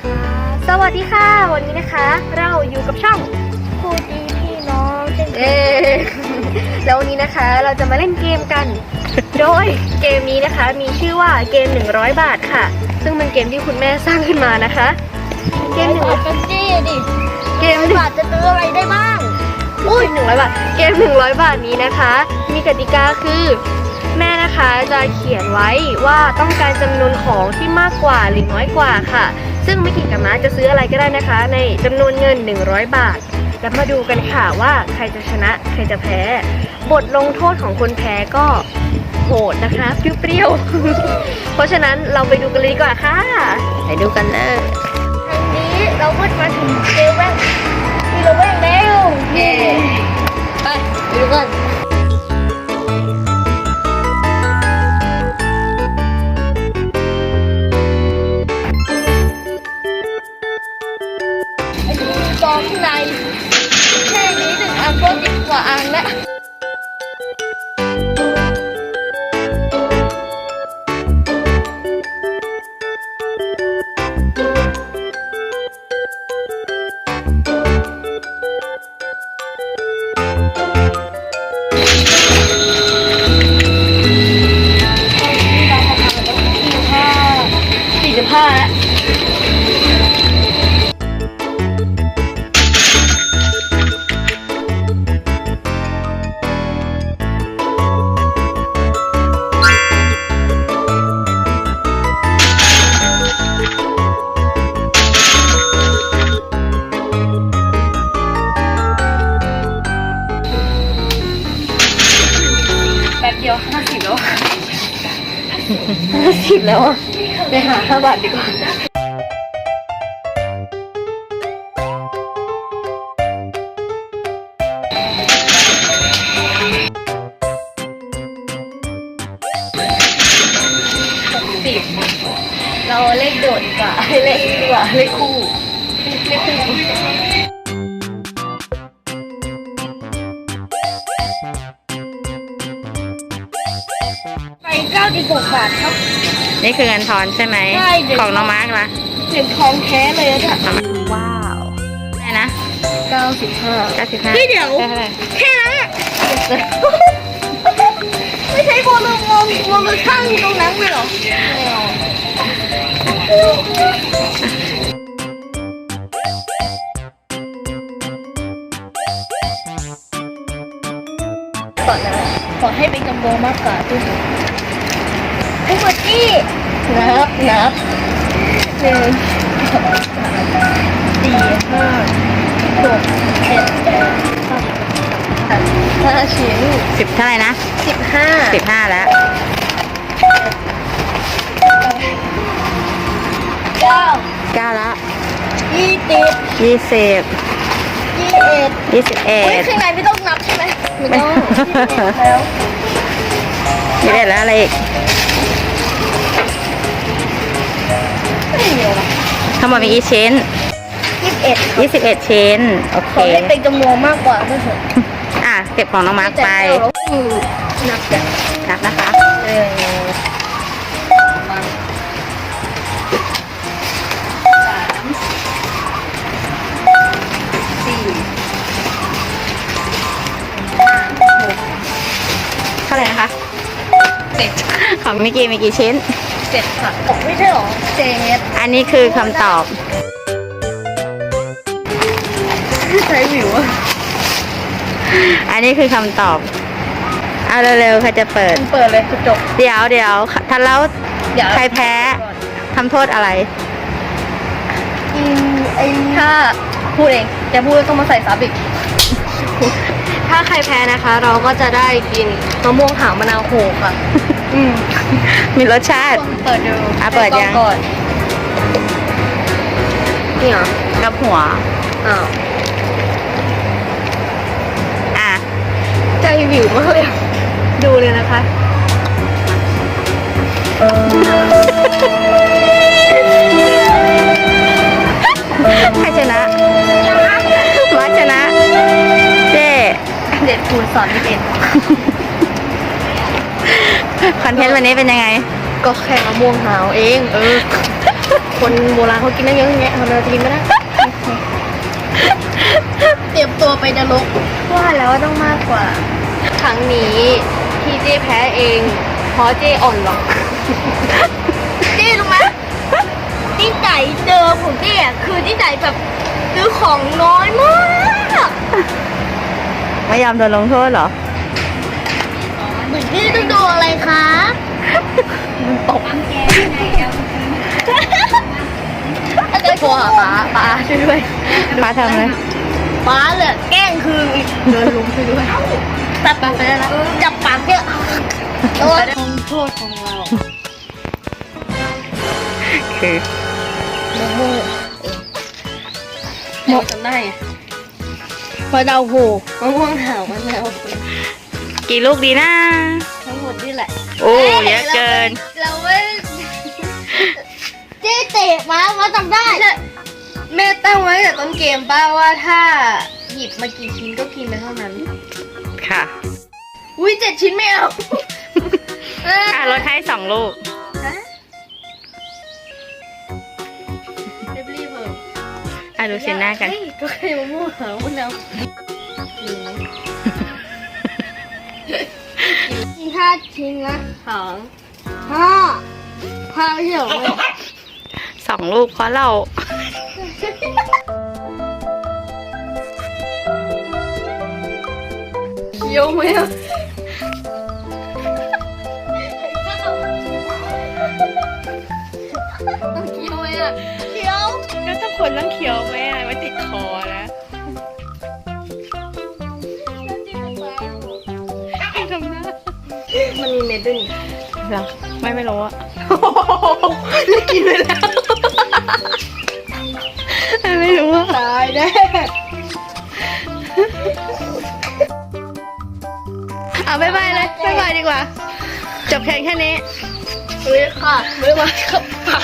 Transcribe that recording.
ค่ะ สวัสดีค่ะ วันนี้นะคะ เราอยู่กับช่องครูดีพี่น้องเช่นเคเอยแล้ววันนี้นะคะเราจะมาเล่นเกมกัน โดยเกมนี้นะคะมีชื่อว่าเกม 100 บาทค่ะ ซึ่งเป็นเกมที่คุณแม่สร้างขึ้นมานะคะ เกมหนึ่งบาทเป็นจี้ดิเกมหนึ่ง บาทจะซื้ออะไรได้บ้างอุ้ยหนึ่งร้อยบาท เกม100บาทนี้นะคะ มีกติกาคือ แม่นะคะจะเขียนไว้ว่าต้องการจำนวนของที่มากกว่าหรือน้อยกว่าค่ะ ซึ่งไม่กี่กับมาจะซื้ออะไรก็ได้นะคะ ในจำนวนเงิน 100 บาท แล้วมาดูกันค่ะว่าใครจะชนะใครจะแพ้ บทลงโทษของคนแพ้ก็โหดนะคะเปรี้ยวๆ เพราะฉะนั้นเราไปดูกันเลยดีกว่าค่ะ ไปดูกันเลยทางนี้เราก็มาถึงเซเว่นมีเราเว่นแล้วเย้ไปไปดูกัน สิบแล้วอะไปหาห้าบาทดีกว่าสิบเราเลขโดดกว่าเลขดีกว่าเลขคู่เลขคู่ บหกบาทครับ นี่คือเงินทอนใช่ไหม ใช่เดี๋ยว ของน้องมาร์กล่ะเหรียญทองแท้เลยอะว้าวได้นะเก้าสิบห้า 95เฮ้ยเดี๋ยว ได้เท่าไหร่แค่นั้นอะไม่ใช่โบลูมงโบลูช่างตรงนั้นเลยเหรอไม่เอาก่อนนะขอให้เป็นจำนวนมากกว่าที่สุด ทั้งหมดที่นับนับหนึ่งสองสามสี่ห้าหกเจ็ดแปดเก้าห้าชิ้นสิบเท่าไหร่นะสิบห้าสิบห้าแล้วเก้าเก้าละยี่สิบยี่สิบยี่สิบเอ็ดยี่สิบเอ็เฮ้ยดข้างในไม่ต้องนับใช่ไหมไม่ต้องยี่สิบเอ็ดแล้วอะไรอีก ไม่มีหรอกทั้งหมดมีกี่ชิ้น ยี่สิบเอ็ดยี่สิบเอ็ดชิ้น โอเค ขอให้เป็นจำนวนมากกว่าเพื่อนอะ เก็บของน้องมาร์กไปอืมนับจากนับนะคะเออสามสี่เท่าไหร่นะคะเจ็ดของมิกกี้มีกี่ชิ้น เจ็ดค่ะตกไม่ใช่หรอเจ็ดอันนี้คือคำตอบ ใช้หิวอะอันนี้คือคำตอบ เอาเร็วๆใครจะเปิด เปิดเลยจบ เดี๋ยวเดี๋ยวทันแล้วเดี๋ยวใครแพ้ทำโทษอะไรอืมไอ้ถ้าพูดเองจะพูดต้องมาใส่ซับอีก ถ้าใครแพ้นะคะ เราก็จะได้กินมะม่วงหางมะนาวโขกอะ อืมมีรสชาติ เปิดดูอะเปิดยังก่อนนี่เหรอกับหัว อ้าวอะ ใจวิวมากเลยอะดูเลยนะคะ นเทนต์วันนี้เป็นยังไง ก็แค่มะม่วงหาวเอง เออ คนโบราณเขากินได้เยอะแยะทำไมเราจะกินไม่ได้เตรียมตัวไปนรกว่าแล้วว่าต้องมากกว่า ครั้งนี้ที่เจแพ้เองเพราะเจอ่อนหรอกเจ๊รู้ไหมนิสัยเดิมของเจ๊อะคือนิสัยแบบซื้อของน้อยมาก ไม่ยอมโดนลงโทษเหรอ ป้าทำอะไรฟ้าเลยแกล้งคืนอีกเดินลุงช่วยด้วยตัดปากไปแล้วนะจับปากเนี่ยโดนโทษของเราคือหมกจำได้ไงมะนาวโหมะม่วงหาวมะนาวกี่ลูกดีนะ ทั้งหมดนี่แหละ โอ้เยอะเกิน เราไม่เจ๊เตะมามาจำได้ แม่ตั้งไว้แต่ต้นเกมป้าว่าถ้าหยิบมากี่ชิ้นก็กินไปเท่านั้น ค่ะ อุ้ยเจ็ดชิ้นไม่เอาอะลดให้สองลูก ฮะรีบๆเถอะ อะดูสีหน้ากัน เฮ้ยก็แค่มะม่วงหาวมะนาวมีห้าชิ้นนะหางห้าห้าไม่ใช่เหรอ สองลูกเพราะเรา ยวไหมอะต้องเคี้ยวไหมอะเดี๋ยวก็ต้องคนต้องเคี้ยวไหมอะไม่ติดคอนะทำหน้ามันมีเม็ดด้วยนี่เหรอไม่ไม่รู้อะแล้วกินไปแล้ว ไม่รู้อะตายแน่ เอาบายบายเลยบายบายดีกว่า จบแค่แค่นี้เฮ้ยค่ะไม่มากับปา